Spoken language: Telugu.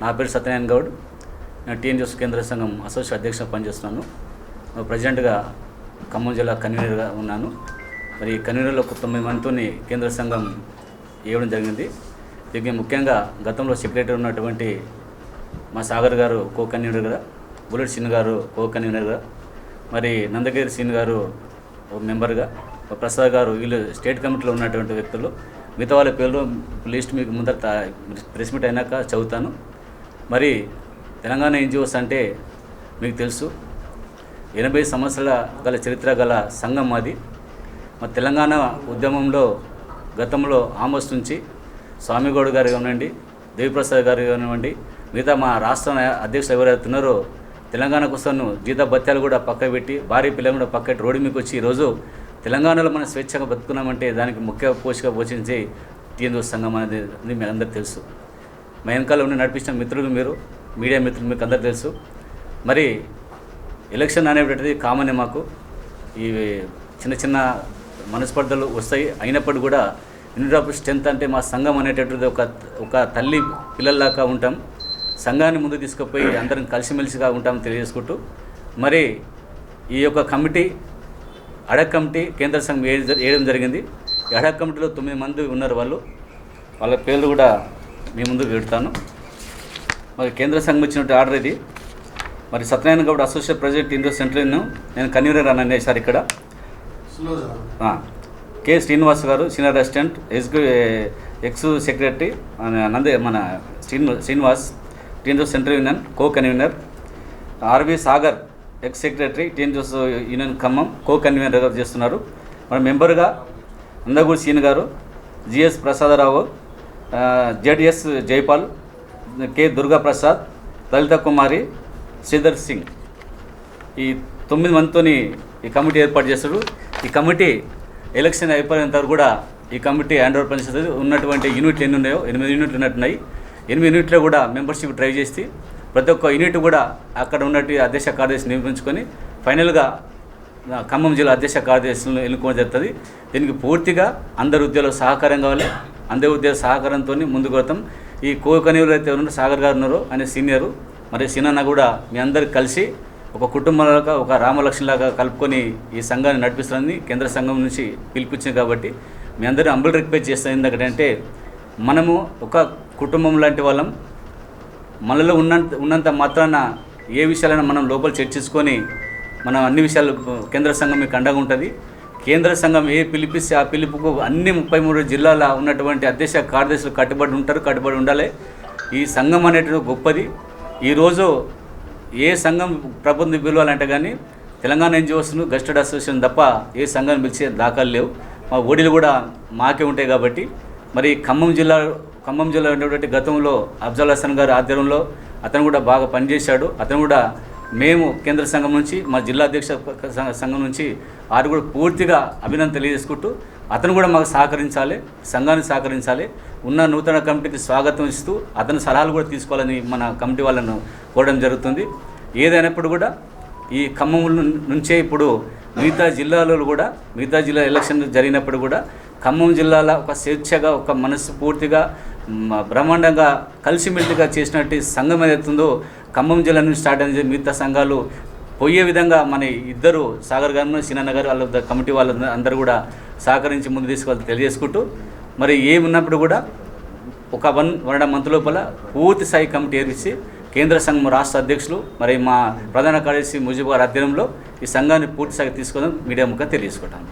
నా పేరు సత్యనారాయణ గౌడ్. నేను టీఎన్జిఎస్ కేంద్ర సంఘం అసోసియేట్ అధ్యక్షుడు పనిచేస్తున్నాను. ప్రజెంట్గా ఖమ్మం జిల్లా కన్వీనర్గా ఉన్నాను. మరి కన్వీనర్లో తొమ్మిది మందితో కేంద్ర సంఘం ఇవ్వడం జరిగింది. దీనికి ముఖ్యంగా గతంలో సెక్రటరీ ఉన్నటువంటి మా సాగర్ గారు కో కన్వీనర్గా బుల్లెట్ సీన్ గారు కో కన్వీనర్గా మరి నందగిరి సీన్ గారు ఒక మెంబర్గా ప్రసాద్ గారు వీళ్ళు స్టేట్ కమిటీలో ఉన్నటువంటి వ్యక్తులు. మిగతా వాళ్ళ పేర్లు లిస్ట్ మీకు ముందర ప్రెస్ మీట్ అయినాక చదువుతాను. మరి తెలంగాణ ఎన్జిఓస్ అంటే మీకు తెలుసు. ఎనభై సంవత్సరాల గల చరిత్ర గల సంఘం అది. మా తెలంగాణ ఉద్యమంలో గతంలో ఆమోస్ నుంచి స్వామిగౌడ్ గారు కానివ్వండి దేవిప్రసాద్ గారు కానివ్వండి మిగతా మా రాష్ట్ర అధ్యక్షులు ఎవరైతే ఉన్నారో తెలంగాణ కోసం జీత భత్యాలు కూడా పక్క పెట్టి భారీ పిల్లలు కూడా పక్క రోడ్డు మీకు వచ్చి ఈరోజు తెలంగాణలో మనం స్వేచ్ఛగా బతుకున్నామంటే దానికి ముఖ్య పోషక పోషించే టీఎన్ఓ సంఘం అనేది అది మీ అందరికీ తెలుసు. మా వెనకాల ఉండి నడిపించిన మిత్రులు మీరు మీడియా మిత్రులు మీకు అందరు తెలుసు. మరి ఎలక్షన్ అనేటువంటిది కామనే మాకు. ఈ చిన్న చిన్న మనస్పర్ధలు వస్తాయి. అయినప్పటికీ కూడా యూనిట్ ఆఫ్ స్ట్రెంత్ అంటే మా సంఘం అనేటటువంటిది ఒక ఒక తల్లి పిల్లల్లాగా ఉంటాం. సంఘాన్ని ముందు తీసుకుపోయి అందరం కలిసిమెలిసిగా ఉంటాం తెలియజేసుకుంటూ. మరి ఈ యొక్క కమిటీ అడక్ కమిటీ కేంద్ర సంఘం వేయడం జరిగింది. ఈ అడక్ కమిటీలో తొమ్మిది మంది ఉన్నారు వాళ్ళు. వాళ్ళ పేర్లు కూడా మీ ముందు పెడతాను మరి కేంద్ర సంఘం ఇచ్చినట్టు ఆర్డర్ ఇది. మరి Satyanarayana Goud associate president Indo central నేను కన్వీనర్ అని అనేసారు ఇక్కడ. కె. శ్రీనివాస్ గారు సీనియర్ అసిస్టెంట్ ఎగ్జిక్యూ ఎక్స్. సెక్రటరీ నందే మన Srinu Srinivas TNGOs central union co convener RV Sagar ex. Secretary TNGOs union Khammam co కన్వీనర్గా చేస్తున్నారు. మన మెంబర్గా అందగూడి సీన్ గారు GS Prasadarao JDS Jaipal K Durgaprasad Lalitha Kumari Sridhar Singh. ఈ తొమ్మిది మందితోని ఈ కమిటీ ఏర్పాటు చేశారు. ఈ కమిటీ ఎలక్షన్ అయిపోయినంత వరకు కూడా ఈ కమిటీ హ్యాండ్ ఓవర్ పనిచేస్తుంది ఉన్నటువంటి యూనిట్లు ఎన్ని ఉన్నాయో ఎనిమిది యూనిట్లు ఉన్నట్టున్నాయి ఎనిమిది యూనిట్లో కూడా మెంబర్షిప్ డ్రైవ్ చేసి ప్రతి ఒక్క యూనిట్ కూడా అక్కడ ఉన్నట్టు అధ్యక్ష కార్యదర్శి నియమించుకొని ఫైనల్గా ఖమ్మం జిల్లా అధ్యక్ష కార్యదర్శులను ఎన్నుకోవడం జరుగుతుంది. దీనికి పూర్తిగా అందరు ఉద్యోగులు సహకారం కావాలి. అందరి ఉద్యోగ సహకారంతో ముందుకు వెళ్తాం ఈ కోకనీవులు అయితే ఉన్నారో సాగర్ గారు ఉన్నారో అనే సీనియరు మరి సీనన్న కూడా మీ అందరికి కలిసి ఒక కుటుంబంలాగా ఒక రామలక్ష్మిలాగా కలుపుకొని ఈ సంఘాన్ని నడిపిస్తుందని కేంద్ర సంఘం నుంచి పిలిపించింది కాబట్టి మీ అందరూ అంబుల్ రిక్వెస్ట్ చేస్తాం. ఎందుకంటే మనము ఒక కుటుంబం లాంటి వాళ్ళం. మనలో ఉన్నంత ఉన్నంత మాత్రాన ఏ విషయాలైనా మనం లోపల చర్చించుకొని మనం అన్ని విషయాలు కేంద్ర సంఘం మీకు అండగా ఉంటుంది. కేంద్ర సంఘం ఏ పిలిపిస్తే ఆ పిలుపుకు అన్ని ముప్పై మూడు జిల్లాల ఉన్నటువంటి అధ్యక్ష కార్యదర్శులు కట్టుబడి ఉంటారు కట్టుబడి ఉండాలి. ఈ సంఘం అనేటువంటి గొప్పది. ఈరోజు ఏ సంఘం ప్రభుత్వం పిలవాలంటే కానీ తెలంగాణ ఎన్జిఓస్ను గస్టెడ్ అసోసియేషన్ తప్ప ఏ సంఘాన్ని పిలిచే దాఖలు లేవు. మా ఓడీలు కూడా మాకే ఉంటాయి కాబట్టి. మరి ఖమ్మం జిల్లా ఖమ్మం జిల్లా ఉన్నటువంటి గతంలో అఫ్జల్ హసన్ గారి ఆధ్వర్యంలో అతను కూడా బాగా పనిచేశాడు. అతను కూడా మేము కేంద్ర సంఘం నుంచి మా జిల్లా అధ్యక్ష సంఘం నుంచి వారు కూడా పూర్తిగా అభినందన తెలియజేసుకుంటూ అతను కూడా మాకు సహకరించాలి సంఘానికి సహకరించాలి ఉన్న నూతన కమిటీకి స్వాగతం ఇస్తూ అతని సలహాలు కూడా తీసుకోవాలని మన కమిటీ వాళ్ళను కోరడం జరుగుతుంది. ఏదైనప్పుడు కూడా ఈ ఖమ్మం నుంచే ఇప్పుడు మిగతా జిల్లాలో కూడా మిగతా జిల్లా ఎలక్షన్ జరిగినప్పుడు కూడా ఖమ్మం జిల్లాలో ఒక స్వేచ్ఛగా ఒక మనస్సు పూర్తిగా బ్రహ్మాండంగా కలిసిమెలిసిగా చేసినట్టు సంఘం ఏదైతుందో ఖమ్మం జిల్లా నుంచి స్టార్ట్ అయింది మిగతా సంఘాలు పోయే విధంగా మన ఇద్దరు సాగర్ గారు సినన్న గారు వాళ్ళ కమిటీ వాళ్ళ అందరూ కూడా సహకరించి ముందు తీసుకెళ్ళి తెలియజేసుకుంటూ మరి ఏమున్నప్పుడు కూడా ఒక వన్ వన్ అండ్ మంత్ లోపల పూర్తి స్థాయి కమిటీ ఏర్పించి కేంద్ర సంఘం రాష్ట్ర అధ్యక్షులు మరి మా ప్రధాన కార్యదర్శి ముజీబ్ గారి ఆధ్వర్యంలో ఈ సంఘాన్ని పూర్తి స్థాయి తీసుకోవడం మీడియా ముఖం తెలియజేసుకుంటాను.